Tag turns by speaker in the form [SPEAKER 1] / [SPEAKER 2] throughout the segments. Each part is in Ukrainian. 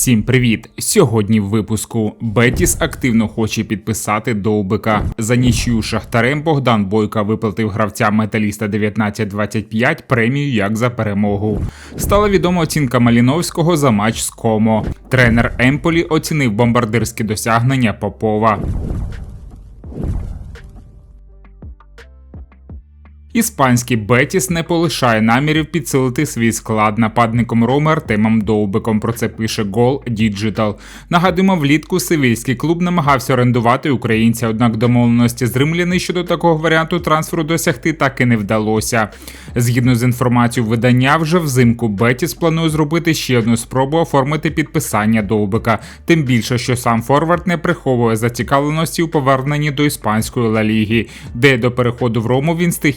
[SPEAKER 1] Всім привіт! Сьогодні в випуску Бетіс активно хоче підписати довбика. За нічю шахтарем Богдан Бойка виплатив гравця металіста 1925 премію як за перемогу. Стала відома оцінка Маліновського за матч з Комо. Тренер Емполі оцінив бомбардирські досягнення Попова. Іспанський Бетіс не полишає намірів підсилити свій склад нападником Роми Артемом Довбиком. Про це пише Гол Діджитал. Нагадуємо, влітку сивільський клуб намагався орендувати українця, однак домовленості з римляни щодо такого варіанту трансферу досягти так і не вдалося. Згідно з інформацією видання, вже взимку Бетіс планує зробити ще одну спробу оформити підписання Довбика. Тим більше, що сам Форвард не приховує зацікавленості у поверненні до іспанської Ла Ліги, де до переходу в Рому він стиг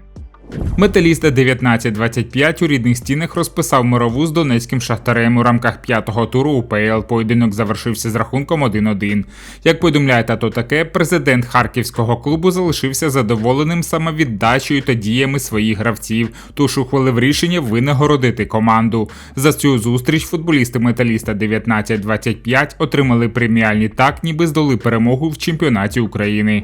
[SPEAKER 1] Металіста 1925 у рідних стінах розписав мирову з донецьким шахтарем у рамках п'ятого туру УПЛ. Поєдинок завершився з рахунком 1-1. Як повідомляє тато таке, президент харківського клубу залишився задоволеним самовіддачею та діями своїх гравців, тож ухвалив рішення винагородити команду. За цю зустріч футболісти металіста 1925 отримали преміальні так, ніби здоли перемогу в чемпіонаті України.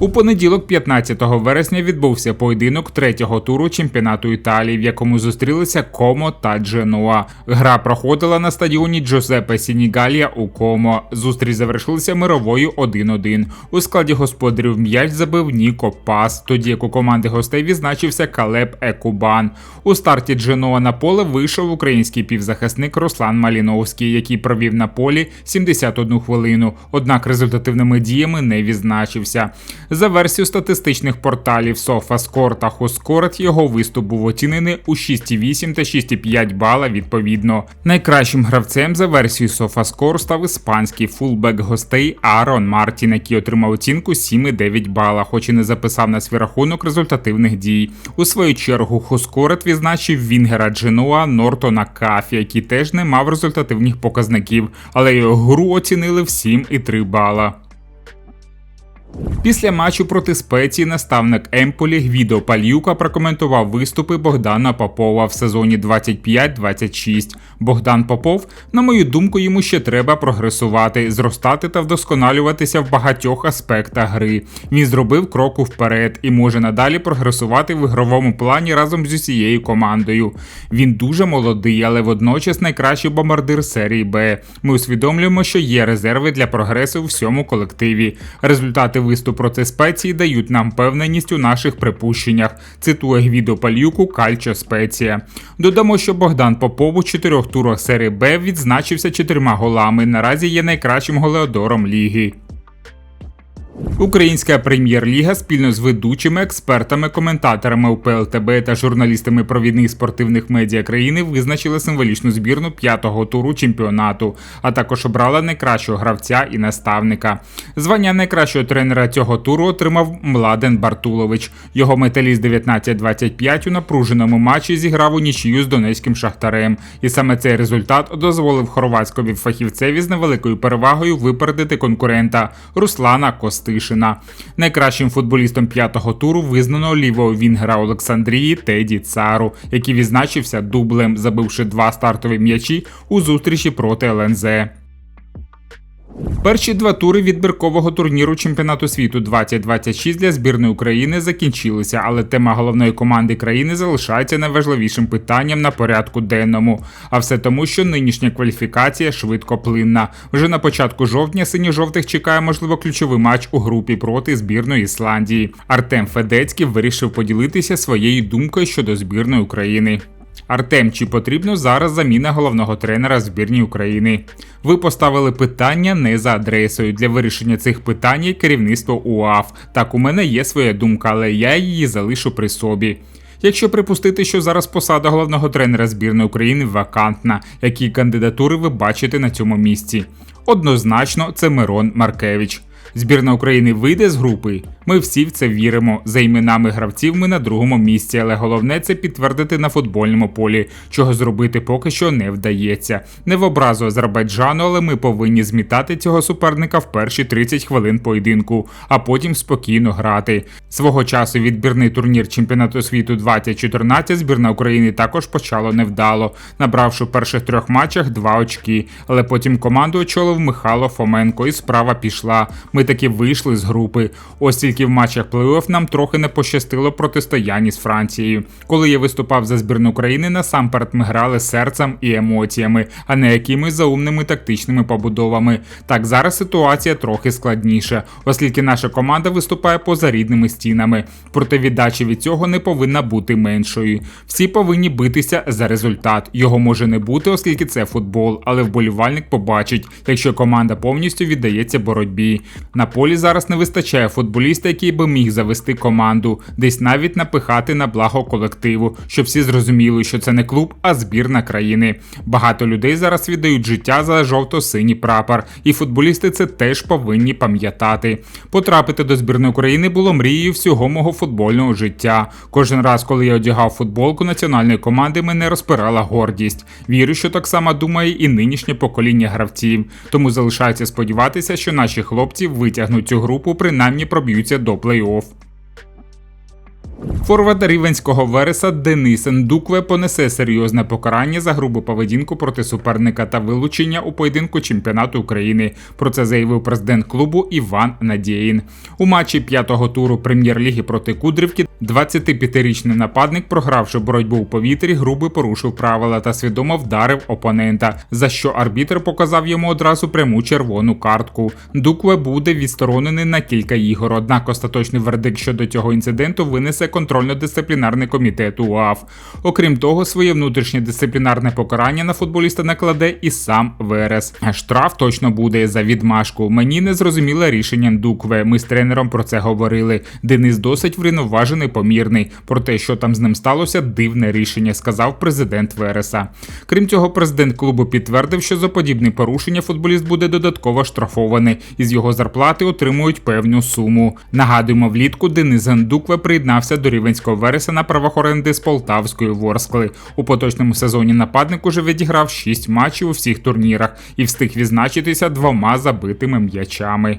[SPEAKER 1] У понеділок, 15 вересня, відбувся поєдинок третього туру чемпіонату Італії, в якому зустрілися Комо та Дженуа. Гра проходила на стадіоні Джозепе Сінігалія у Комо. Зустріч завершилася мировою 1-1. У складі господарів м'яч забив Ніко Пас, тоді як у команди гостей відзначився Калеб Екубан. У старті Дженуа на поле вийшов український півзахисник Руслан Маліновський, який провів на полі 71 хвилину. Однак результативними діями не відзначився. За версією статистичних порталів SofaScore та HuScored, його виступ був оцінений у 6,8 та 6,5 бала відповідно. Найкращим гравцем за версією SofaScore став іспанський фулбек гостей Арон Мартін, який отримав оцінку 7,9 бала, хоч і не записав на свій рахунок результативних дій. У свою чергу HuScored відзначив Вінгера Дженуа Нортона Кафі, який теж не мав результативних показників, але його гру оцінили в 7,3 бала. Після матчу проти спеції наставник Емполі Гвідо Пальюка прокоментував виступи Богдана Попова в сезоні 25-26. Богдан Попов, на мою думку, йому ще треба прогресувати, зростати та вдосконалюватися в багатьох аспектах гри. Він зробив кроку вперед і може надалі прогресувати в ігровому плані разом з усією командою. Він дуже молодий, але водночас найкращий бомбардир серії Б. Ми усвідомлюємо, що є резерви для прогресу в всьому колективі. Результати виступу проти спеції дають нам впевненість у наших припущеннях. Цитує Гвідо Пальюку Кальчо Спеція. Додамо, що Богдан Попов у чотирьох турах серії Б відзначився чотирма голами. Наразі є найкращим голеодором ліги. Українська прем'єр-ліга спільно з ведучими експертами, коментаторами УПЛТБ та журналістами провідних спортивних медіа країни визначили символічну збірну п'ятого туру чемпіонату, а також обрала найкращого гравця і наставника. Звання найкращого тренера цього туру отримав Младен Бартулович. Його металіст 19-25 у напруженому матчі зіграв у нічию з донецьким шахтарем, і саме цей результат дозволив хорватськові фахівцеві з невеликою перевагою випередити конкурента Руслана Костиш. Тимошина. Найкращим футболістом п'ятого туру визнано лівого вінгера Олександрії Теді Цару, який відзначився дублем, забивши два стартові м'ячі у зустрічі проти ЛНЗ. Перші два тури відбіркового турніру чемпіонату світу 2026 для збірної України закінчилися, але тема головної команди країни залишається найважливішим питанням на порядку денному. А все тому, що нинішня кваліфікація швидко плинна. Вже на початку жовтня синьо-жовтих чекає можливо ключовий матч у групі проти збірної Ісландії. Артем Федецький вирішив поділитися своєю думкою щодо збірної України. Артем, чи потрібно зараз заміна головного тренера збірні України? Ви поставили питання не за адресою. Для вирішення цих питань керівництво УАФ. Так, у мене є своя думка, але я її залишу при собі. Якщо припустити, що зараз посада головного тренера збірної України вакантна, які кандидатури ви бачите на цьому місці? Однозначно, це Мирон Маркевич. Збірна України вийде з групи. Ми всі в це віримо. За іменами гравців ми на другому місці, але головне це підтвердити на футбольному полі, чого зробити поки що не вдається. Не в образу Азербайджану, але ми повинні змітати цього суперника в перші 30 хвилин поєдинку, а потім спокійно грати. Свого часу відбірний турнір чемпіонату світу 2014 збірна України також почало невдало, набравши в перших трьох матчах два очки. Але потім команду очолив Михайло Фоменко, і справа пішла. Ми таки вийшли з групи. Ось тільки в матчах плей-офф нам трохи не пощастило протистоянні з Францією. Коли я виступав за збірну України, насамперед ми грали серцем і емоціями, а не якимись заумними тактичними побудовами. Так зараз ситуація трохи складніша, оскільки наша команда виступає поза рідними стінами. Проте віддача від цього не повинна бути меншою. Всі повинні битися за результат. Його може не бути, оскільки це футбол, але вболівальник побачить, якщо команда повністю віддається боротьбі. На полі зараз не вистачає футболіста, який би міг завести команду, десь навіть напихати на благо колективу, щоб всі зрозуміли, що це не клуб, а збірна країни. Багато людей зараз віддають життя за жовто-синій прапор, і футболісти це теж повинні пам'ятати. Потрапити до збірної України було мрією всього мого футбольного життя. Кожен раз, коли я одягав футболку національної команди, мене розпирала гордість. Вірю, що так само думає і нинішнє покоління гравців. Тому залишається сподіватися, що наші хлопці витягнуть цю групу, принаймні проб'ються до плей-офф. Форвард рівенського вереса Денис Ндукве понесе серйозне покарання за грубу поведінку проти суперника та вилучення у поєдинку чемпіонату України. Про це заявив президент клубу Іван Надєїн. У матчі п'ятого туру прем'єр-ліги проти Кудрівки 25-річний нападник, програвши боротьбу у повітрі, грубо порушив правила та свідомо вдарив опонента, за що арбітр показав йому одразу пряму червону картку. Дукве буде відсторонений на кілька ігор. Однак остаточний вердикт щодо цього інциденту винесе контрольно-дисциплінарний комітет УАФ. Окрім того, своє внутрішнє дисциплінарне покарання на футболіста накладе і сам Верес. Штраф точно буде за відмашку. Мені не зрозуміле рішення Дукве. Ми з тренером про це говорили. Денис досить врівноважений помірний. Про те, що там з ним сталося, дивне рішення, сказав президент Вереса. Крім цього, президент клубу підтвердив, що за подібне порушення футболіст буде додатково штрафований, і з його зарплати отримують певну суму. Нагадуємо, влітку Денис Гандукве приєднався до рівенського Вереса на правах з Полтавської Ворскли. У поточному сезоні нападник уже відіграв 6 матчів у всіх турнірах і встиг відзначитися двома забитими м'ячами.